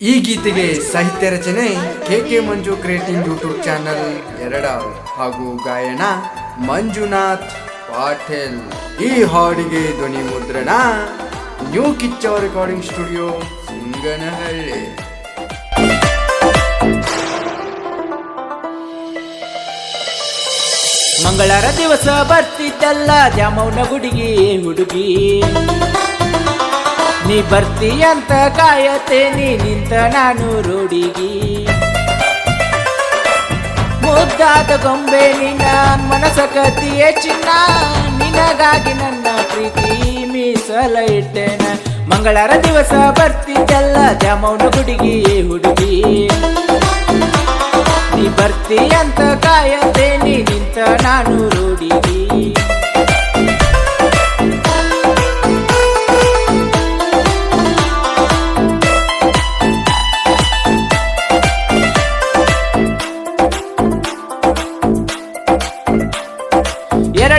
ಈ ಗೀತೆಗೆ ಸಾಹಿತ್ಯ ರಚನೆ K K Manju creating YouTube channel ಎರಡ ಹಾಗೂ ಗಾಯನ ಮಂಜುನಾಥ್ ಪಾಟೇಲ್. ಈ ಹಾಡಿಗೆ ಧ್ವನಿ ಮುದ್ರಣ new Kiccha recording studio Singanahalli. ಮಂಗಳಾರ ದಿವಸ ಬರ್ತಿದ್ದಲ್ಲ ಜಾಮೌನ ಹುಡುಗಿ ಹುಡುಗಿ. ನೀ ಬರ್ತಿ ಅಂತ ಕಾಯತೇನಿ ನಿಂತ ನಾನು ರೂಢಿಗಿ. ಮುದ್ದಾದ ಗೊಂಬೆ ನಿನ್ನ ಮನಸ ಕತಿಯೇ ಚಿನ್ನ, ನಿನಗಾಗಿ ನನ್ನ ಪ್ರೀತಿ ಮೀಸಲ ಇಟ್ಟೆನ ಮಂಗಳವಾರ ದಿವಸ ಬರ್ತಿದ್ದಲ್ಲ ಜಮೌನು ಹುಡುಗಿ ಹುಡುಗಿ. ನೀ ಬರ್ತಿ ಅಂತ ಕಾಯತೇನಿ ನಿಂತ ನಾನು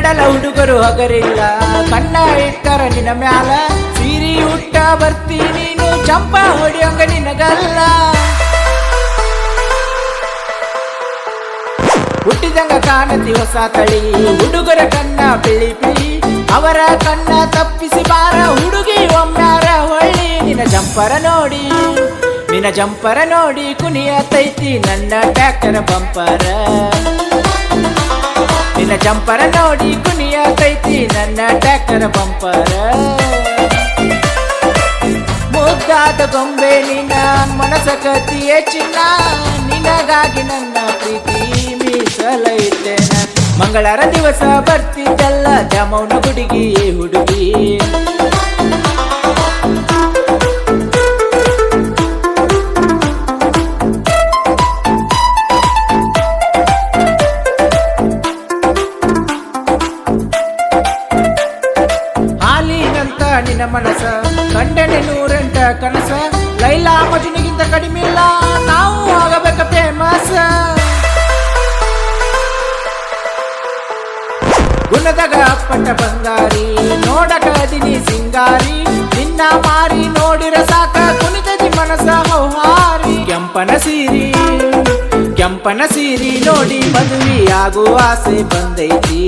ಎರಡಲ ಹುಡುಗರು ಹಗರಿಲ್ಲ. ಕಣ್ಣ ಇಟ್ಟರ ನಿನ್ನ ಮ್ಯಾಲ. ಸೀರಿ ಉಟ್ಟ ಬರ್ತಿ ನೀನು. ಚಂಪ ಹೊಡಿಯೋಂಗ ನಿನಗಲ್ಲ. ಹುಟ್ಟಿದಂಗ ಕಾಣತಿ ಹೊಸ ತಳಿ. ಹುಡುಗರ ಕಣ್ಣ ಬಿಳಿ ಬಿಳಿ. ಅವರ ಕಣ್ಣ ತಪ್ಪಿಸಿ ಬಾರ. ಹುಡುಗಿ ಒಮ್ಮಾರ ಹೊಳ್ಳಿ. ನಿನ್ನ ಜಂಪರ ನೋಡಿ. ನಿನ್ನ ಜಂಪರ ನೋಡಿ ಕುಣಿಯತೈತಿ ನನ್ನ ಟ್ಯಾಕ್ಟರ್ ಬಂಪರ. ನಿನ್ನ ಜಂಪರ ನೋಡಿ ಕುಣಿಯತೈತಿ ನನ್ನ ಟ್ಯಾಕ್ಟರ್ ಬಂಪರ ಮುದ್ದಾದ ಗೊಂಬೆ ನಿನ್ನ ಮನಸ ಕತಿಯೇ ಚಿನ್ನ, ನಿನಗಾಗಿ ನನ್ನ ಪ್ರೀತಿ ಮೀಸಲೈತೆ. ಮಂಗಳವಾರ ದಿವಸ ಬರ್ತಿದ್ದಲ್ಲ ಜಮೌನ ಹುಡುಗಿ ಹುಡುಗಿ. ನಿನ್ನ ಮನಸ ಕಂಡನೆ ನೂರೆಂಟ ಕನಸ, ಲೈಲಾ ಮಜುನಿಗಿಂತ ಕಡಿಮಿಲ್ಲ ನಾವು ಆಗಬೇಕ ಫೇಮಸ್ ಗುಣದಾಗ ಅಪ್ಪಟ ಬಂಗಾರಿ, ನೋಡಕ ದಿನಿ ಸಿಂಗಾರಿ, ನಿನ್ನ ಮಾರಿ ನೋಡಿರ ಸಾಕ ಕುಣಿತದಿ ಮನಸ ಹೌಹಾರಿ. ಕೆಂಪನ ಸೀರಿ ಕೆಂಪನ ಸೀರಿ ನೋಡಿ ಮದುವೆ ಆಗುವ ಆಸೆ ಬಂದೈತಿ.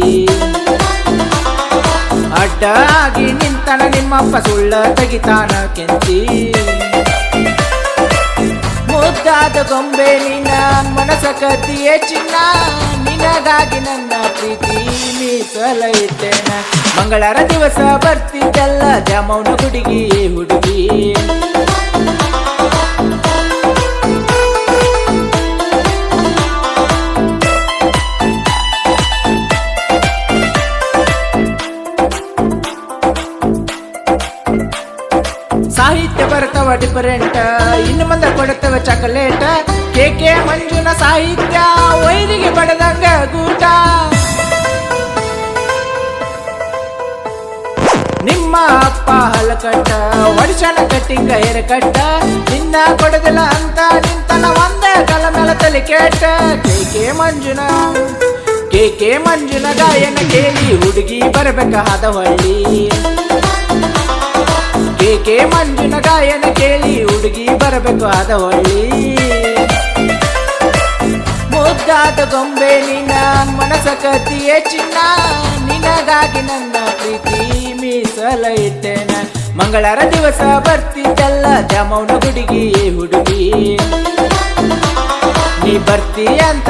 ಅಡ್ಡ ಆಗಿ ನಿಂತನ ನಿಮ್ಮಪ್ಪ ಸುಳ್ಳ ತೆಗಿತಾನ ಕೆಂತಿ ಮುದ್ದಾದ ಗೊಂಬೆ ನಿನ್ನ ಮನಸ ಕತ್ತಿಯೇ ಚಿನ್ನ. ನಿನಗಾಗಿ ನನ್ನ ಪ್ರೀತಿ ಮೀಸಲೈತೇನ. ಮಂಗಳರ ದಿವಸ ಬರ್ತಿದ್ದಲ್ಲ ಜಮೌನ ಹುಡುಗಿ ಹುಡುಗಿ. ಬರ್ತವ ಡಿಫರೆಂಟ್ ಇನ್ನು ಮುಂದೆ ಕೊಡ್ತವ ಚಾಕಲೇಟ್ ಕೆ ಕೆ ಮಂಜುನ ಸಾಹಿತ್ಯ ವೈರಿಗೆ ಬಡದಂಗ ಗೂಟ. ನಿಮ್ಮ ಅಪ್ಪ ಹಲಕಟ್ಟ, ಒಡಿಶನ ಕಟ್ಟಿಂಗ ಕಟ್ಟ ನಿನ್ನ ಕೊಡದಿಲ್ಲ ಅಂತ ನಿಂತನ ಒಂದ ಕಲ ಮೇಲೆ ತಲೆ ಕೆಟ್ಟ. ಕೆ ಕೆ ಮಂಜುನ ಕೆ ಕೆ ಮಂಜುನ ಗಾಯನ ಕೇಳಿ ಹುಡುಗಿ ಬರಬೇಕಾದ ಹದವಳ್ಳಿ ಕೆ ಕೆ ಮಂಜುನ ಗಾಯನ ಕೇಳಿ ಹುಡುಗಿ ಬರಬೇಕು ಆದ ಹೊಳ್ಳಿ ಮುದ್ದಾದ ಗೊಂಬೆ ನಿನ್ನ ಮನಸ ಕತಿಯೇ ಚಿನ್ನ. ನಿನಗಾಗಿ ನನ್ನ ಪ್ರೀತಿ ಮೀಸಲ ಇಟ್ಟೆನ ಮಂಗಳರ ದಿವಸ ಬರ್ತಿದ್ದಲ್ಲ ದ್ಯಾಮವ್ನ ಹುಡುಗಿ ಹುಡುಗಿ. ನೀ ಬರ್ತಿ ಅಂತ